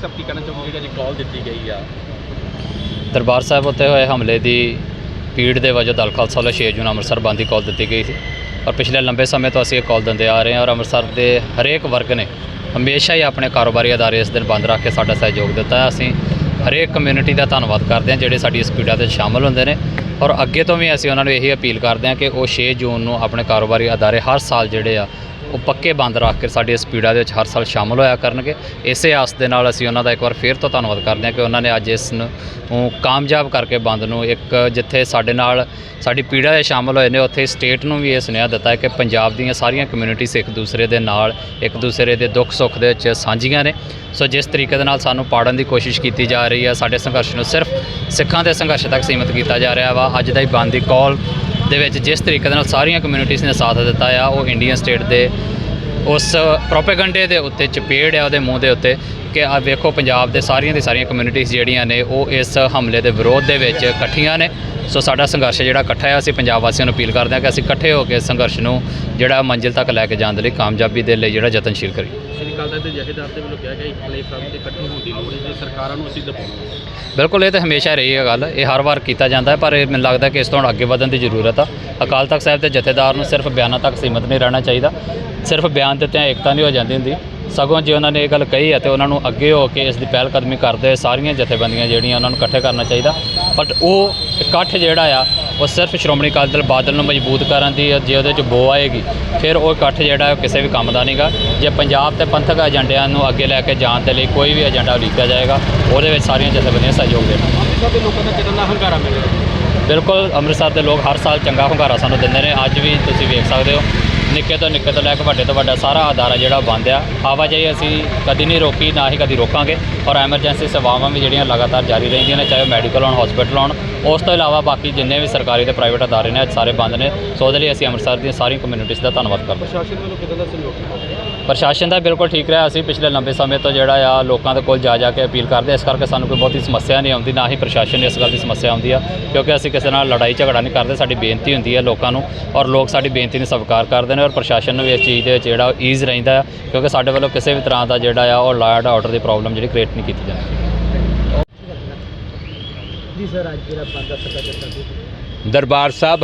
ਸਭ ਕੀ ਕਹਿਣਾ ਚਾਹੋਗੇ ਜਿਹੜੀ ਕਾਲ ਦਿੱਤੀ ਗਈ ਆ? ਦਰਬਾਰ ਸਾਹਿਬ ਉੱਤੇ ਹੋਏ ਹਮਲੇ ਦੀ ਪੀੜ ਦੇ ਵਜੋਂ ਦਲ ਖਾਲਸਾ ਵੱਲੋਂ 6 ਜੂਨ ਅੰਮ੍ਰਿਤਸਰ ਬੰਦ ਦੀ ਕਾਲ ਦਿੱਤੀ ਗਈ ਸੀ। ਔਰ ਪਿਛਲੇ ਲੰਬੇ ਸਮੇਂ ਤੋਂ ਅਸੀਂ ਇਹ ਕਾਲ ਦਿੰਦੇ ਆ ਰਹੇ ਹਾਂ ਔਰ ਅੰਮ੍ਰਿਤਸਰ ਦੇ ਹਰੇਕ ਵਰਗ ਨੇ ਹਮੇਸ਼ਾ ਹੀ ਆਪਣੇ ਕਾਰੋਬਾਰੀ ਅਦਾਰੇ ਇਸ ਦਿਨ ਬੰਦ ਰੱਖ ਕੇ ਸਾਡਾ ਸਹਿਯੋਗ ਦਿੱਤਾ ਅਸੀਂ ਹਰੇਕ ਕਮਿਊਨਿਟੀ ਦਾ ਧੰਨਵਾਦ ਕਰਦੇ ਹਾਂ ਜਿਹੜੇ ਸਾਡੀ ਇਸ ਪੀੜਾ ਤੇ ਸ਼ਾਮਲ ਹੁੰਦੇ ਨੇ ਔਰ ਅੱਗੇ ਤੋਂ ਵੀ ਅਸੀਂ ਉਹਨਾਂ ਨੂੰ ਇਹੀ ਅਪੀਲ ਕਰਦੇ ਹਾਂ ਕਿ ਉਹ 6 ਜੂਨ ਨੂੰ ਆਪਣੇ ਕਾਰੋਬਾਰੀ ਅਦਾਰੇ ਹਰ ਸਾਲ ਜਿਹੜੇ ਆ ਉਹ ਪੱਕੇ ਬੰਦ ਰੱਖ ਕੇ ਸਾਡੀ ਇਸ ਪੀੜਾ ਦੇ ਵਿੱਚ ਹਰ ਸਾਲ ਸ਼ਾਮਲ ਹੋਇਆ ਕਰਨਗੇ। ਇਸੇ ਆਸ ਦੇ ਨਾਲ ਅਸੀਂ ਉਹਨਾਂ ਦਾ ਇੱਕ ਵਾਰ ਫੇਰ ਤੋਂ ਧੰਨਵਾਦ ਕਰਦੇ ਹਾਂ ਕਿ ਉਹਨਾਂ ਨੇ ਅੱਜ ਇਸ ਨੂੰ ਕਾਮਯਾਬ ਕਰਕੇ ਬੰਦ ਨੂੰ ਇੱਕ ਜਿੱਥੇ ਸਾਡੇ ਨਾਲ ਸਾਡੀ ਪੀੜਾ ਦੇ ਸ਼ਾਮਲ ਹੋਏ ਨੇ, ਉੱਥੇ ਸਟੇਟ ਨੂੰ ਵੀ ਇਹ ਸੁਨੇਹਾ ਦਿੱਤਾ ਹੈ ਕਿ ਪੰਜਾਬ ਦੀਆਂ ਸਾਰੀਆਂ ਕਮਿਊਨਿਟੀਜ਼ ਇੱਕ ਦੂਸਰੇ ਦੇ ਨਾਲ, ਇੱਕ ਦੂਸਰੇ ਦੇ ਦੁੱਖ ਸੁੱਖ ਦੇ ਵਿੱਚ ਸਾਂਝੀਆਂ ਨੇ। ਸੋ ਜਿਸ ਤਰੀਕੇ ਦੇ ਨਾਲ ਸਾਨੂੰ ਪਾੜਨ ਦੀ ਕੋਸ਼ਿਸ਼ ਕੀਤੀ ਜਾ ਰਹੀ ਹੈ, ਸਾਡੇ ਸੰਘਰਸ਼ ਨੂੰ ਸਿਰਫ ਸਿੱਖਾਂ ਦੇ ਸੰਘਰਸ਼ ਤੱਕ ਸੀਮਿਤ ਕੀਤਾ ਜਾ ਰਿਹਾ ਵਾ। ਅੱਜ ਦਾ ਹੀ ਬੰਦ ਦੀ ਕਾਲ ਦੇ ਵਿੱਚ ਜਿਸ ਤਰੀਕੇ ਨਾਲ ਸਾਰੀਆਂ ਕਮਿਊਨਿਟੀਜ਼ ਨੇ ਸਾਥ ਦਿੱਤਾ ਆ, ਉਹ ਇੰਡੀਅਨ ਸਟੇਟ ਦੇ ਉਸ ਪ੍ਰੋਪੇਗੈਂਡੇ ਦੇ ਉੱਤੇ ਚਪੇੜ ਆ, ਉਹਦੇ ਮੂੰਹ ਦੇ ਉੱਤੇ। ਕਿ ਆ ਵੇਖੋ ਪੰਜਾਬ ਦੇ ਸਾਰੀਆਂ ਦੀ ਸਾਰੀਆਂ ਕਮਿਊਨਿਟੀਜ਼ ਜਿਹੜੀਆਂ ਨੇ ਉਹ ਇਸ ਹਮਲੇ ਦੇ ਵਿਰੋਧ ਦੇ ਵਿੱਚ ਇਕੱਠੀਆਂ ਨੇ। ਸੋ ਸਾਡਾ ਸੰਘਰਸ਼ ਜਿਹੜਾ ਇਕੱਠਾ ਹੈ ਅਸੀਂ ਪੰਜਾਬ ਵਾਸੀਆਂ ਨੂੰ ਅਪੀਲ ਕਰਦੇ ਹਾਂ ਕਿ ਅਸੀਂ ਇਕੱਠੇ ਹੋ ਕੇ ਸੰਘਰਸ਼ ਨੂੰ ਜਿਹੜਾ ਮੰਜ਼ਿਲ ਤੱਕ ਲੈ ਕੇ ਜਾਣ ਦੇ ਲਈ ਕਾਮਯਾਬੀ ਦੇ ਲਈ ਜਿਹੜਾ ਯਤਨਸ਼ੀਲ ਕਰੀਏ। ਜਿਹੜੀ ਕੱਲ ਦਾ ਤੇ ਜਥੇਦਾਰ ਦੇ ਵੱਲੋਂ ਕਿਹਾ ਗਿਆ ਕਿ ਹਲੇ ਸਭ ਦੇ ਇਕੱਠੇ ਹੋਣ ਦੀ ਲੋੜ ਹੈ ਤੇ ਸਰਕਾਰਾਂ ਨੂੰ ਅਸੀਂ ਦਬਾਉਣਾ ਬਿਲਕੁਲ ਇਹ ਤਾਂ ਹਮੇਸ਼ਾ ਰਹੀ ਹੈ ਗੱਲ। ਇਹ ਹਰ ਵਾਰ ਕੀਤਾ ਜਾਂਦਾ ਹੈ ਪਰ ਇਹ ਮੈਨੂੰ ਲੱਗਦਾ ਕਿ ਇਸ ਤੋਂ ਅੱਗੇ ਵਧਣ ਦੀ ਜ਼ਰੂਰਤ ਆ। ਅਕਾਲ ਤਖਤ ਸਾਹਿਬ ਦੇ ਜਥੇਦਾਰ ਨੂੰ ਸਿਰਫ ਬਿਆਨਾਂ ਤੱਕ ਸੀਮਿਤ ਨਹੀਂ ਰਹਿਣਾ ਚਾਹੀਦਾ। ਸਿਰਫ ਬਿਆਨ ਦਿੱਤਿਆਂ ਏਕਤਾ ਨਹੀਂ ਹੋ ਜਾਂਦੀ ਹੁੰਦੀ। ਸਗੋਂ ਜੇ ਉਹਨਾਂ ਨੇ ਇਹ ਗੱਲ ਕਹੀ ਹੈ ਤੇ ਉਹਨਾਂ ਨੂੰ ਅੱਗੇ ਹੋ ਕੇ ਇਸ ਦੀ ਪਹਿਲ ਕਦਮੀ ਕਰਦੇ ਸਾਰੀਆਂ ਜਥੇਬੰਦੀਆਂ ਜਿਹੜੀਆਂ ਉਹਨਾਂ ਨੂੰ ਇਕੱਠੇ ਕਰਨਾ ਚਾਹੀਦਾ। ਬਟ ਉਹ ਇਕੱਠ ਜਿਹੜਾ ਆ ਉਹ ਸਿਰਫ ਸ਼੍ਰੋਮਣੀ ਅਕਾਲੀ ਦਲ ਬਾਦਲ ਨੂੰ ਮਜ਼ਬੂਤ ਕਰਨ ਦੀ ਜੇ ਉਹਦੇ 'ਚ ਬੋ ਆਏਗੀ ਫਿਰ ਉਹ ਇਕੱਠ ਜਿਹੜਾ ਉਹ ਕਿਸੇ ਵੀ ਕੰਮ ਦਾ ਨਹੀਂਗਾ ਜੇ ਪੰਜਾਬ ਤੇ ਪੰਥਕ ਏਜੰਡਿਆਂ ਨੂੰ ਅੱਗੇ ਲੈ ਕੇ ਜਾਣ ਦੇ ਲਈ ਕੋਈ ਵੀ ਏਜੰਡਾ ਉਲੀਕਿਆ ਜਾਏਗਾ ਉਹਦੇ ਵਿੱਚ ਸਾਰੀਆਂ ਜਥੇਬੰਦੀਆਂ ਸਹਿਯੋਗ ਦੇਣ। ਅੰਮ੍ਰਿਤਸਰ ਦੇ ਲੋਕਾਂ ਦਾ ਦਾ ਹੰਗਾਰਾ ਮਿਲ ਰਿਹਾ ਬਿਲਕੁਲ ਅੰਮ੍ਰਿਤਸਰ ਦੇ ਲੋਕ ਹਰ ਸਾਲ ਚੰਗਾ ਹੁੰਗਾਰਾ ਸਾਨੂੰ ਦਿੰਦੇ ਨੇ। ਅੱਜ ਵੀ ਤੁਸੀਂ ਵੇਖ ਸਕਦੇ ਹੋ ਨਿੱਕੇ ਤੋਂ ਨਿੱਕੇ ਤੋਂ ਲੈ ਕੇ ਵੱਡੇ ਤੋਂ ਵੱਡਾ ਸਾਰਾ ਅਦਾਰਾ ਜਿਹੜਾ ਬੰਦ ਆ। ਆਵਾਜਾਈ ਅਸੀਂ ਕਦੀ ਨਹੀਂ ਰੋਕੀ, ਨਾ ਹੀ ਕਦੀ ਰੋਕਾਂਗੇ। ਔਰ ਐਮਰਜੈਂਸੀ ਸੇਵਾਵਾਂ ਵੀ ਜਿਹੜੀਆਂ ਲਗਾਤਾਰ ਜਾਰੀ ਰਹਿੰਦੀਆਂ ਨੇ, ਚਾਹੇ ਮੈਡੀਕਲ ਹੋਣ ਹਸਪੀਟਲ ਹੋਣ ਉਸ ਤੋਂ ਇਲਾਵਾ ਬਾਕੀ ਜਿੰਨੇ ਵੀ ਸਰਕਾਰੀ ਤੇ ਪ੍ਰਾਈਵੇਟ ਅਦਾਰੇ ਨੇ ਅੱਜ ਸਾਰੇ ਬੰਦ ਨੇ। ਸੋ ਉਹਦੇ ਲਈ ਅਸੀਂ ਅੰਮ੍ਰਿਤਸਰ ਦੀਆਂ ਸਾਰੀਆਂ ਕਮਿਊਨਿਟੀਜ਼ ਦਾ ਧੰਨਵਾਦ ਕਰਦੇ ਹਾਂ। ਪ੍ਰਸ਼ਾਸਨ ਵੱਲੋਂ ਕਿਦਾਂ ਦਾ ਸਹਿਯੋਗ ਪ੍ਰਸ਼ਾਸਨ ਦਾ ਬਿਲਕੁਲ ਠੀਕ ਰਿਹਾ। ਅਸੀਂ ਪਿਛਲੇ ਲੰਬੇ ਸਮੇਂ ਤੋਂ ਜਿਹੜਾ ਆ ਲੋਕਾਂ ਦੇ ਕੋਲ ਜਾ ਜਾ ਕੇ ਅਪੀਲ ਕਰਦੇ। ਇਸ ਕਰਕੇ ਸਾਨੂੰ ਕੋਈ ਬਹੁਤੀ ਸਮੱਸਿਆ ਨਹੀਂ ਆਉਂਦੀ ਨਾ ਹੀ ਪ੍ਰਸ਼ਾਸਨ ਨੂੰ ਇਸ ਗੱਲ ਦੀ ਸਮੱਸਿਆ ਆਉਂਦੀ ਆ। ਕਿਉਂਕਿ ਅਸੀਂ ਕਿਸੇ ਨਾਲ ਲੜਾਈ ਝਗੜਾ ਨਹੀਂ ਕਰਦੇ। ਸਾਡੀ ਬੇਨਤੀ ਹੁੰਦੀ ਹੈ ਲੋਕਾਂ ਨੂੰ ਔਰ ਲੋਕ ਸਾਡੀ ਬੇਨਤੀ ਨੂੰ ਸਵੀਕਾਰ ਕਰਦੇ ਨੇ ਔਰ ਪ੍ਰਸ਼ਾਸਨ ਨੂੰ ਵੀ ਇਸ ਚੀਜ਼ ਦੇ ਵਿੱਚ ਜਿਹੜਾ ਈਜ਼ ਰਹਿੰਦਾ ਕਿਉਂਕਿ ਸਾਡੇ ਵੱਲੋਂ ਕਿਸੇ ਵੀ ਤਰ੍ਹਾਂ ਦਾ ਜਿਹੜਾ ਆ ਉਹ ਲਾਅ ਐਂਡ ਆਰਡਰ ਦੀ ਪ੍ਰੋਬਲਮ ਜਿਹੜੀ ਕ੍ਰੀਏਟ ਨਹੀਂ ਕੀਤੀ ਜਾਂਦੀ। ਜੀ ਸਰ, ਅੱਜ ਜਿਹੜਾ ਬੰਦਾ ਸੱਦਾ ਚੱਲਦਾ ਦਰਬਾਰ ਸਾਹਿਬ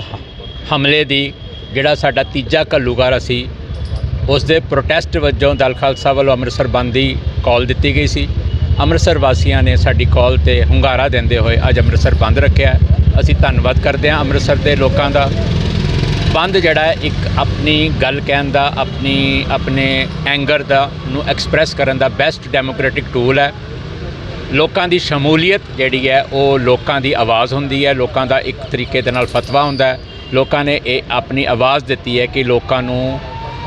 ਹਮਲੇ ਦੀ ਜਿਹੜਾ ਸਾਡਾ ਤੀਜਾ ਘੱਲੂਘਾਰਾ ਸੀ ਉਸ ਦੇ ਪ੍ਰੋਟੈਸਟ ਵਜੋਂ ਦਲ ਖਾਲਸਾ ਵੱਲੋਂ ਅੰਮ੍ਰਿਤਸਰ ਬੰਦ ਦੀ ਕਾਲ ਦਿੱਤੀ ਗਈ ਸੀ। ਅੰਮ੍ਰਿਤਸਰ ਵਾਸੀਆਂ ਨੇ ਸਾਡੀ ਕਾਲ ਤੇ ਹੁੰਗਾਰਾ ਦਿੰਦੇ ਹੋਏ ਅੱਜ ਅੰਮ੍ਰਿਤਸਰ ਬੰਦ ਰੱਖਿਆ ਅਸੀਂ ਧੰਨਵਾਦ ਕਰਦੇ ਹਾਂ ਅੰਮ੍ਰਿਤਸਰ ਦੇ ਲੋਕਾਂ ਦਾ। ਬੰਦ ਜਿਹੜਾ ਇੱਕ ਆਪਣੀ ਗੱਲ ਕਹਿਣ ਦਾ, ਆਪਣੀ, ਆਪਣੇ ਐਂਗਰ ਦਾ ਨੂੰ ਐਕਸਪ੍ਰੈਸ ਕਰਨ ਦਾ ਬੈਸਟ ਡੈਮੋਕ੍ਰੈਟਿਕ ਟੂਲ ਹੈ। ਲੋਕਾਂ ਦੀ ਸ਼ਮੂਲੀਅਤ ਜਿਹੜੀ ਹੈ, ਉਹ ਲੋਕਾਂ ਦੀ ਆਵਾਜ਼ ਹੁੰਦੀ ਹੈ, ਲੋਕਾਂ ਦਾ ਇੱਕ ਤਰੀਕੇ ਦੇ ਨਾਲ ਫਤਵਾ ਹੁੰਦਾ ਹੈ। ਲੋਕਾਂ ਨੇ ਇਹ ਆਪਣੀ ਆਵਾਜ਼ ਦਿੱਤੀ ਹੈ ਕਿ ਲੋਕਾਂ ਨੂੰ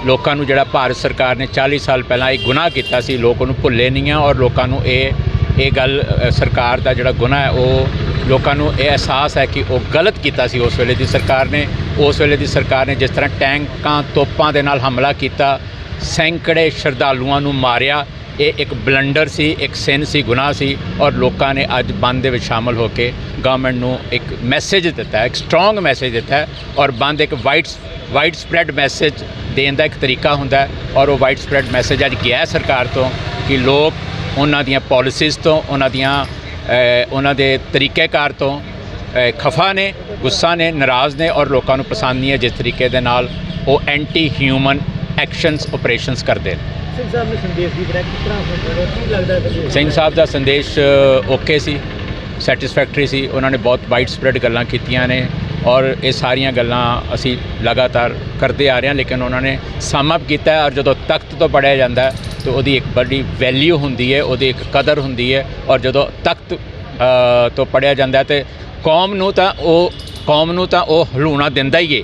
ਲੋਕਾਂ ਨੂੰ ਜਿਹੜਾ ਭਾਰਤ ਸਰਕਾਰ ਨੇ 40 ਸਾਲ ਪਹਿਲਾਂ ਇਹ ਗੁਨਾਹ ਕੀਤਾ ਸੀ, ਲੋਕ ਉਹਨੂੰ ਭੁੱਲੇ ਨਹੀਂ ਆ ਔਰ ਲੋਕਾਂ ਨੂੰ ਇਹ ਇਹ ਗੱਲ ਸਰਕਾਰ ਦਾ ਜਿਹੜਾ ਗੁਨਾਹ ਹੈ, ਉਹ ਲੋਕਾਂ ਨੂੰ ਇਹ ਅਹਿਸਾਸ ਹੈ ਕਿ ਉਹ ਗਲਤ ਕੀਤਾ ਸੀ ਉਸ ਵੇਲੇ ਦੀ ਸਰਕਾਰ ਨੇ। ਉਸ ਵੇਲੇ ਦੀ ਸਰਕਾਰ ਨੇ ਜਿਸ ਤਰ੍ਹਾਂ ਟੈਂਕਾਂ, ਤੋਪਾਂ ਦੇ ਨਾਲ ਹਮਲਾ ਕੀਤਾ, ਸੈਂਕੜੇ ਸ਼ਰਧਾਲੂਆਂ ਨੂੰ ਮਾਰਿਆ ਇਹ ਇੱਕ ਬਲੰਡਰ ਸੀ, ਇੱਕ ਸਿਨ ਸੀ, ਗੁਨਾਹ ਸੀ ਔਰ ਲੋਕਾਂ ਨੇ ਅੱਜ ਬੰਦ ਦੇ ਵਿੱਚ ਸ਼ਾਮਲ ਹੋ ਕੇ ਗਵਰਨਮੈਂਟ ਨੂੰ ਇੱਕ ਮੈਸੇਜ ਦਿੱਤਾ ਇੱਕ ਸਟਰੋਂਗ ਮੈਸੇਜ ਦਿੱਤਾ ਔਰ ਬੰਦ ਇੱਕ ਵਾਈਡ ਵਾਈਡ ਸਪਰੈਡ ਮੈਸੇਜ ਦੇਣ ਦਾ ਇੱਕ ਤਰੀਕਾ ਹੁੰਦਾ ਔਰ ਉਹ ਵਾਈਡ ਸਪਰੈਡ ਮੈਸੇਜ ਅੱਜ ਗਿਆ ਸਰਕਾਰ ਤੋਂ ਕਿ ਲੋਕ ਉਹਨਾਂ ਦੀਆਂ ਪਾਲਿਸੀਜ਼ ਤੋਂ, ਉਹਨਾਂ ਦੀਆਂ ਉਹਨਾਂ ਦੇ ਤਰੀਕੇਕਾਰ ਤੋਂ ਖਫਾ ਨੇ, ਗੁੱਸਾ ਨੇ, ਨਾਰਾਜ਼ ਨੇ ਔਰ ਲੋਕਾਂ ਨੂੰ ਪਸੰਦ ਨਹੀਂ ਹੈ ਜਿਸ ਤਰੀਕੇ ਦੇ ਨਾਲ ਉਹ ਐਂਟੀ ਹਿਊਮਨ ਐਕਸ਼ਨਸ ਆਪਰੇਸ਼ਨਸ ਕਰਦੇ ਨੇ। ਸਿੰਘ ਸਾਹਿਬ ਨੇ ਸੰਦੇਸ਼ ਵੀ ਦਿੱਤਾ ਕਿਸ ਤਰ੍ਹਾਂ ਕੀ ਲੱਗਦਾ ਸੰਦੇਸ਼ ਸਿੰਘ ਸਾਹਿਬ ਦਾ ਸੰਦੇਸ਼ ਓਕੇ ਸੀ ਸੈਟੀਸਫੈਕਟਰੀ ਸੀ। ਉਹਨਾਂ ਨੇ ਬਹੁਤ ਵਾਈਡ ਸਪਰੈਡ ਗੱਲਾਂ ਕੀਤੀਆਂ ਨੇ ਔਰ ਇਹ ਸਾਰੀਆਂ ਗੱਲਾਂ ਅਸੀਂ ਲਗਾਤਾਰ ਕਰਦੇ ਆ ਰਹੇ ਹਾਂ, ਲੇਕਿਨ ਉਹਨਾਂ ਨੇ ਸਮ ਅਪ ਕੀਤਾ ਔਰ ਜਦੋਂ ਤਖਤ ਤੋਂ ਪੜਿਆ ਜਾਂਦਾ ਤਾਂ ਉਹਦੀ ਇੱਕ ਬੜੀ ਵੈਲਿਊ ਹੁੰਦੀ ਹੈ, ਉਹਦੀ ਇੱਕ ਕਦਰ ਹੁੰਦੀ ਹੈ ਔਰ ਜਦੋਂ ਤਖਤ ਤੋਂ ਪੜਿਆ ਜਾਂਦਾ ਹੈ, ਤੇ ਕੌਮ ਨੂੰ ਤਾਂ ਉਹ, ਕੌਮ ਨੂੰ ਤਾਂ ਉਹ ਹਲੂਣਾ ਦਿੰਦਾ ਹੀ ਏ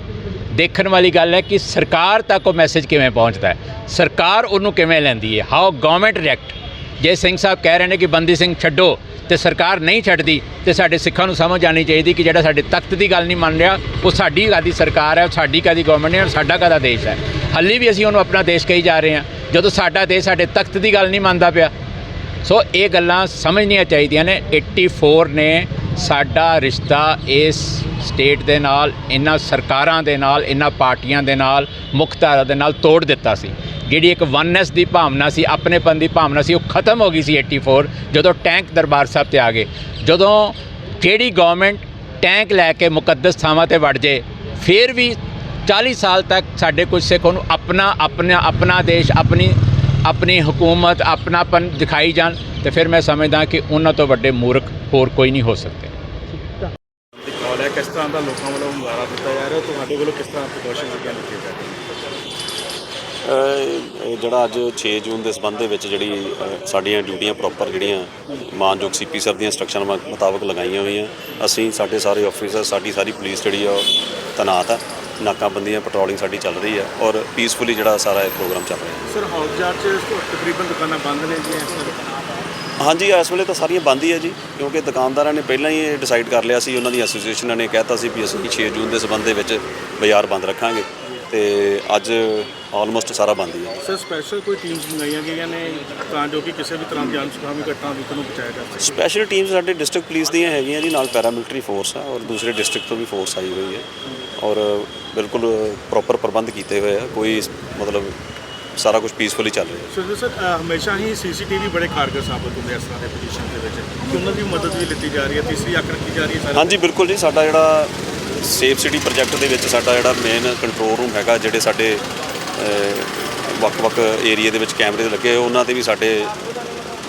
ਦੇਖਣ ਵਾਲੀ ਗੱਲ ਹੈ ਕਿ ਸਰਕਾਰ ਤੱਕ ਉਹ ਮੈਸੇਜ ਕਿਵੇਂ ਪਹੁੰਚਦਾ ਹੈ? ਸਰਕਾਰ ਉਹਨੂੰ ਕਿਵੇਂ ਲੈਂਦੀ ਹੈ? ਹਾਊ ਗਵਰਨਮੈਂਟ ਰਿਐਕਟ ਜੇ ਸਿੰਘ ਸਾਹਿਬ ਕਹਿ ਰਹੇ ਨੇ ਕਿ ਬੰਦੀ ਸਿੰਘ ਛੱਡੋ ਤੇ ਸਰਕਾਰ ਨਹੀਂ ਛੱਡਦੀ, ਤੇ ਸਾਡੇ ਸਿੱਖਾਂ ਨੂੰ ਸਮਝ ਆਣੀ ਚਾਹੀਦੀ ਕਿ ਜਿਹੜਾ ਸਾਡੇ ਤਖਤ ਦੀ ਗੱਲ ਨਹੀਂ ਮੰਨ ਰਿਹਾ, ਉਹ ਸਾਡੀ ਕਾਦੀ ਸਰਕਾਰ ਹੈ, ਉਹ ਸਾਡੀ ਕਾਦੀ ਗਵਰਨਮੈਂਟ ਹੈ ਔਰ ਸਾਡਾ ਕਾਦਾ ਦੇਸ਼ ਹੈ। ਹਾਲੇ ਵੀ ਅਸੀਂ ਉਹਨੂੰ ਆਪਣਾ ਦੇਸ਼ ਕਹੀ ਜਾ ਰਹੇ ਹਾਂ। ਜਦੋਂ ਸਾਡਾ ਦੇਸ਼ ਸਾਡੇ ਤਖਤ ਦੀ ਗੱਲ ਨਹੀਂ ਮੰਨਦਾ ਪਿਆ, ਸੋ ਇਹ ਗੱਲਾਂ ਸਮਝਣੀਆਂ ਚਾਹੀਦੀਆਂ ਨੇ। 84 ਨੇ ਸਾਡਾ ਰਿਸ਼ਤਾ ਇਸ ਸਟੇਟ ਦੇ ਨਾਲ, ਇਹਨਾਂ ਸਰਕਾਰਾਂ ਦੇ ਨਾਲ, ਇਹਨਾਂ ਪਾਰਟੀਆਂ ਦੇ ਨਾਲ, ਮੁੱਖ ਧਾਰਾ ਦੇ ਨਾਲ ਤੋੜ ਦਿੱਤਾ ਸੀ। ਜਿਹੜੀ ਇੱਕ ਵਨਨੈਸ ਦੀ ਭਾਵਨਾ ਸੀ, ਆਪਣੇਪਨ ਦੀ ਭਾਵਨਾ ਸੀ, ਉਹ ਖਤਮ ਹੋ ਗਈ ਸੀ 84 ਜਦੋਂ ਟੈਂਕ ਦਰਬਾਰ ਸਾਹਿਬ ਤੇ ਆ ਗਏ। ਜਦੋਂ ਜਿਹੜੀ ਗਵਰਨਮੈਂਟ ਟੈਂਕ ਲੈ ਕੇ ਮੁਕੱਦਸ ਥਾਵਾਂ ਤੇ ਵੜ ਜੇ, ਫਿਰ ਵੀ 40 ਸਾਲ ਤੱਕ ਸਾਡੇ ਕੁਝ ਸਿੱਖ ਉਹਨੂੰ ਆਪਣਾ ਆਪਣਾ ਆਪਣਾ ਦੇਸ਼, ਆਪਣੀ ਆਪਣੀ ਹਕੂਮਤ ਆਪਣਾਪਨ ਦਿਖਾਈ ਜਾਣ ਤੇ ਫਿਰ ਮੈਂ ਸਮਝਦਾ ਕਿ ਉਹਨਾਂ ਤੋਂ ਵੱਡੇ ਮੂਰਖ ਹੋਰ ਕੋਈ ਨਹੀਂ ਹੋ ਸਕਦੇ। ਕਾਲ ਹੈ ਕਿਸ ਤਰ੍ਹਾਂ ਦਾ ਲੋਕਾਂ ਵੱਲੋਂ ਹੁੰਗਾਰਾ ਦਿੱਤਾ ਜਾ ਰਿਹਾ? ਤੁਹਾਡੇ ਵੱਲੋਂ ਕਿਸ ਤਰ੍ਹਾਂ ਪ੍ਰੀਕਾਸ਼ਨ ਲੱਗਿਆ ਲਿਖੇ ਜਾ ਰਹੇ ਅਹ ਇਹ ਜਿਹੜਾ ਅੱਜ 6 ਜੂਨ ਦੇ ਸਬੰਧ ਦੇ ਵਿੱਚ ਜਿਹੜੀ ਸਾਡੀਆਂ ਡਿਊਟੀਆਂ ਪ੍ਰੋਪਰ ਜਿਹੜੀਆਂ ਮਾਨਯੋਗ ਸੀਪੀ ਸਰ ਦੀਆਂ ਇੰਸਟਰਕਸ਼ਨ ਮੁਤਾਬਕ ਲਗਾਈਆਂ ਹੋਈਆਂ ਅਸੀਂ ਸਾਡੇ ਸਾਰੇ ਆਫੀਸਰ ਸਾਡੀ ਸਾਰੀ ਪੁਲਿਸ ਜਿਹੜੀ ਆ ਉਹ ਤੈਨਾਤ ਆ। ਨਾਕਾਬੰਦੀਆਂ ਪੈਟਰੋਲਿੰਗ ਸਾਡੀ ਚੱਲ ਰਹੀ ਆ ਔਰ ਪੀਸਫੁਲੀ ਜਿਹੜਾ ਸਾਰਾ ਇਹ ਪ੍ਰੋਗਰਾਮ ਚੱਲ ਰਿਹਾ। ਸਰ ਹੌਲਜਾਰ ਚ ਤਕਰੀਬਨ ਦੁਕਾਨਾਂ ਬੰਦ ਨੇ ਜੀ ਇਸ ਹਾਂਜੀ ਇਸ ਵੇਲੇ ਤਾਂ ਸਾਰੀਆਂ ਬੰਦ ਹੀ ਆ ਜੀ ਕਿਉਂਕਿ ਦੁਕਾਨਦਾਰਾਂ ਨੇ ਪਹਿਲਾਂ ਹੀ ਇਹ ਡਿਸਾਈਡ ਕਰ ਲਿਆ ਸੀ ਉਹਨਾਂ ਦੀ ਐਸੋਸੀਏਸ਼ਨਾਂ ਨੇ ਕਹਿਤਾ ਸੀ ਵੀ ਅਸੀਂ 6 ਜੂਨ ਦੇ ਸਬੰਧ ਦੇ ਵਿੱਚ ਬਾਜ਼ਾਰ ਬੰਦ ਰੱਖਾਂਗੇ। ਤੇ ਅੱਜ ਆਲਮੋਸਟ ਸਾਰਾ ਬੰਦ ਹੀ ਆ ਸਰ ਸਪੈਸ਼ਲ ਕੋਈ ਟੀਮਸ ਮੰਗਾਈਆਂ ਗਈਆਂ ਨੇ ਤਾਂ ਜੋ ਕਿ ਕਿਸੇ ਵੀ ਤਰ੍ਹਾਂ ਦੀ ਅਨਸੁਖਾਵੀ ਘਟਨਾ ਨੂੰ ਬਚਾਇਆ ਜਾ ਸਕੇ? ਸਪੈਸ਼ਲ ਟੀਮ ਸਾਡੇ ਡਿਸਟ੍ਰਿਕਟ ਪੁਲਿਸ ਦੀਆਂ ਹੈਗੀਆਂ ਜੀ ਨਾਲ ਪੈਰਾਮਿਲਟਰੀ ਫੋਰਸ ਆ ਔਰ ਦੂਸਰੇ ਡਿਸਟ੍ਰਿਕਟ ਤੋਂ ਵੀ ਫੋਰਸ ਆਈ ਹੋਈ ਹੈ। ਔਰ ਬਿਲਕੁਲ ਪ੍ਰੋਪਰ ਪ੍ਰਬੰਧ ਕੀਤੇ ਹੋਏ ਆ ਕੋਈ ਮਤਲਬ ਸਾਰਾ ਕੁਝ ਪੀਸਫੁਲੀ ਚੱਲ ਰਿਹਾ ਸਰ ਸਰ ਹਮੇਸ਼ਾ ਹੀ ਸੀਸੀਟੀਵੀ ਬੜੇ ਕਾਰਗਰ ਸਾਬਤ ਹੁੰਦੇ ਆ ਇਸ ਤਰ੍ਹਾਂ ਦੇ ਪੋਜੀਸ਼ਨ ਦੇ ਵਿੱਚ। ਕਿ ਉਹਨਾਂ ਦੀ ਮਦਦ ਵੀ ਲਿੱਤੀ ਜਾ ਰਹੀ ਹੈ? ਤੀਸਰੀ ਅੱਖ ਰੱਖੀ ਜਾ ਰਹੀ ਹੈ ਸਰ ਹਾਂਜੀ ਬਿਲਕੁਲ ਜੀ ਸਾਡਾ ਜਿਹੜਾ ਸੇਫ ਸਿਟੀ ਪ੍ਰੋਜੈਕਟ ਦੇ ਵਿੱਚ ਸਾਡਾ ਜਿਹੜਾ ਮੇਨ ਕੰਟਰੋਲ ਰੂਮ ਹੈਗਾ ਜਿਹੜੇ ਸਾਡੇ ਵੱਖ-ਵੱਖ ਏਰੀਆ ਦੇ ਵਿੱਚ ਕੈਮਰੇ ਲੱਗੇ ਉਹਨਾਂ ਤੇ ਵੀ ਸਾਡੇ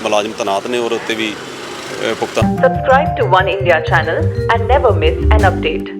ਮੁਲਾਜ਼ਮ ਤੈਨਾਤ ਨੇ ਔਰ ਉੱਤੇ ਵੀ ਅਹ, ਪੁਖਤਾ Subscribe to One India channel and never miss an update.